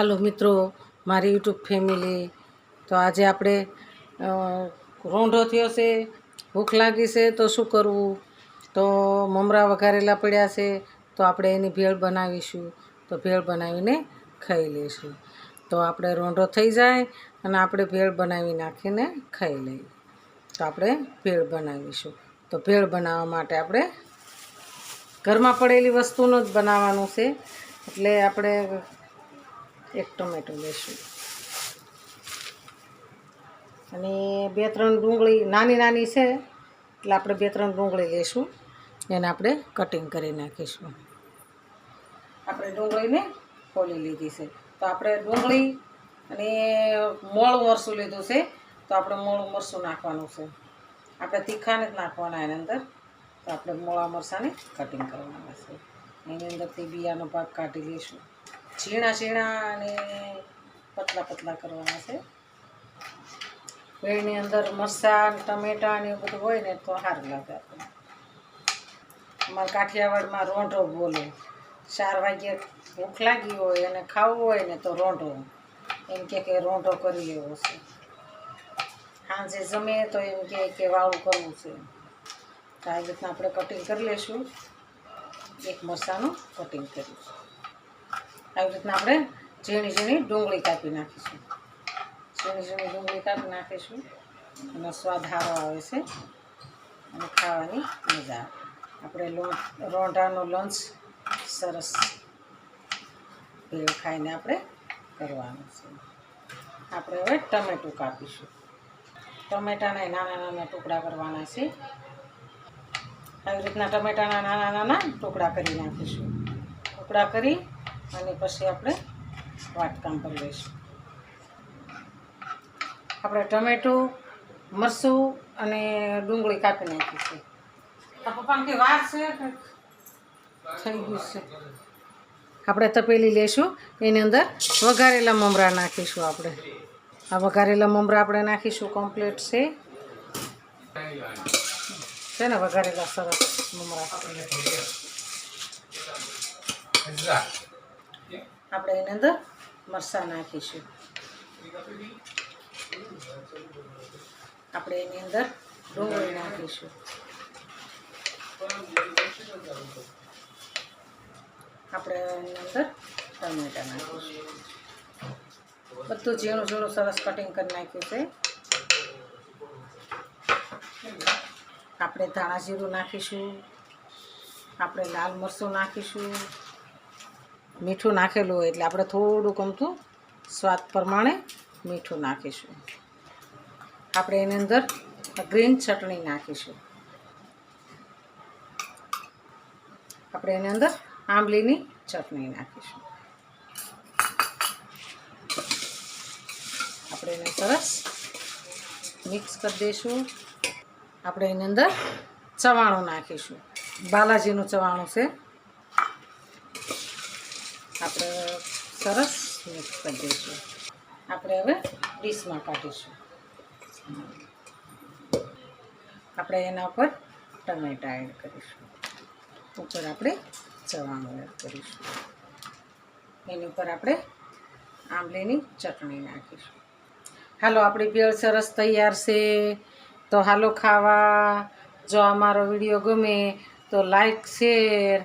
હાલો મિત્રો, મારી YouTube family. તો આજે આપણે રોંઢો થયો છે, ભૂખ લાગી છે, તો શું કરવું? તો મમરા વઘારેલા પડ્યા છે, તો આપણે એની ભેળ બનાવીશું. તો ભેળ બનાવીને ખાઈ લઈશું. તો આપણે રોંઢો થઈ જાય અને આપણે ભેળ બનાવી નાખીને ખાઈ લઈએ. તો આપણે ભેળ બનાવીશું. તો ભેળ બનાવવા માટે આપણે ઘરમાં પડેલી વસ્તુનું જ બનાવવાનું છે. એટલે આપણે એક ટમેટું લઈશું. અને બે ત્રણ ડુંગળી, નાની નાની છે, એટલે આપણે બે ત્રણ ડુંગળી લઈશું. એને આપણે કટિંગ કરી નાખીશું. આપણે ડુંગળીને ખોલી લીધી છે. તો આપણે ડુંગળી અને મોળું મરસું લીધું છે, તો આપણે મોળું મરસું નાખવાનું છે. આપણે તીખાને જ નાખવાના એની અંદર. તો આપણે મોળા મરચાંને કટિંગ કરવાના છે. એની અંદરથી બિયાનો ભાગ કાઢી લઈશું. ઝીણા ઝીણા અને પતલા પતલા કરવાના છે. ભેળની અંદર મરચાં ટમેટાં ને એવું બધું હોય ને તો સારું લાગે આપણને. અમારા કાઠિયાવાડમાં રોંઢો બોલે. ચાર વાગ્યે ભૂખ લાગી હોય અને ખાવું હોય ને તો રોંઢો. એમ કે કે રોંઢો કરી લેવો છે. સાંજે જમે તો એમ કહે કે વાળું કરવું છે. તો આવી રીતના આપણે કટિંગ કરી લઈશું એક મરસાનું કટિંગ કરીશું. આવી રીતના આપણે ઝીણી ઝીણી ડુંગળી કાપી નાખીશું. ઝીણી ઝીણી ડુંગળી કાપી નાખીશું. એનો સ્વાદ સારો આવે છે. અને ખાવાની મજા આવે. આપણે રોંઢાનો લંચ સરસ ભેળ ખાઈને આપણે કરવાનું છે. આપણે હવે ટમેટું કાપીશું. ટમેટાના નાના નાના ટુકડા કરવાના છે. આવી રીતના ટમેટાના નાના નાના ટુકડા કરી નાખીશું. ટુકડા કરી અને પછી આપણે વાટકામ કરી લઈશું. આપણે ટમેટું મરચું અને ડુંગળી કાપી નાખીશું આ પપ્પાને કે વાર છે થઈ ગયું છે. આપણે તપેલી લઈશું એની અંદર વઘારેલા મમરા નાખીશું આપણે. આ વઘારેલા મમરા આપણે નાખીશું કમ્પ્લીટ છે. છે ને વઘારેલા સરસ મમરા. આપણે એની અંદર મરચાં નાખીશું. આપણે એની અંદર ડુંગળી નાખીશું. આપણે એની અંદર ટમેટા નાખીશું. બધું ઝીણું ઝીણું સરસ કટિંગ કરી નાખ્યું છે. આપણે ધાણા જીરું નાખીશું. આપણે લાલ મરચું નાખીશું. મીઠું નાખેલું હોય એટલે આપણે થોડુંક અમથું સ્વાદ પ્રમાણે મીઠું નાખીશું. આપણે એની અંદર ગ્રીન ચટણી નાખીશું. આપણે એની અંદર આંબલીની ચટણી નાખીશું. આપણે એને સરસ મિક્સ કરી દઈશું. આપણે એની અંદર ચવાણું નાખીશું. બાલાજીનું ચવાણું છે. આપણે સરસ મિક્સ કરી દઈશું. આપણે હવે ડીશમાં કાઢીશું. આપણે એના ઉપર ટમેટા એડ કરીશું. ઉપર આપણે ચવાણું એડ કરીશું. એની ઉપર આપણે આંબલીની ચટણી નાખીશું. હાલો, આપણી ભેળ સરસ તૈયાર છે. તો હાલો ખાવા. જો અમારો વીડિયો ગમે તો લાઈક શેર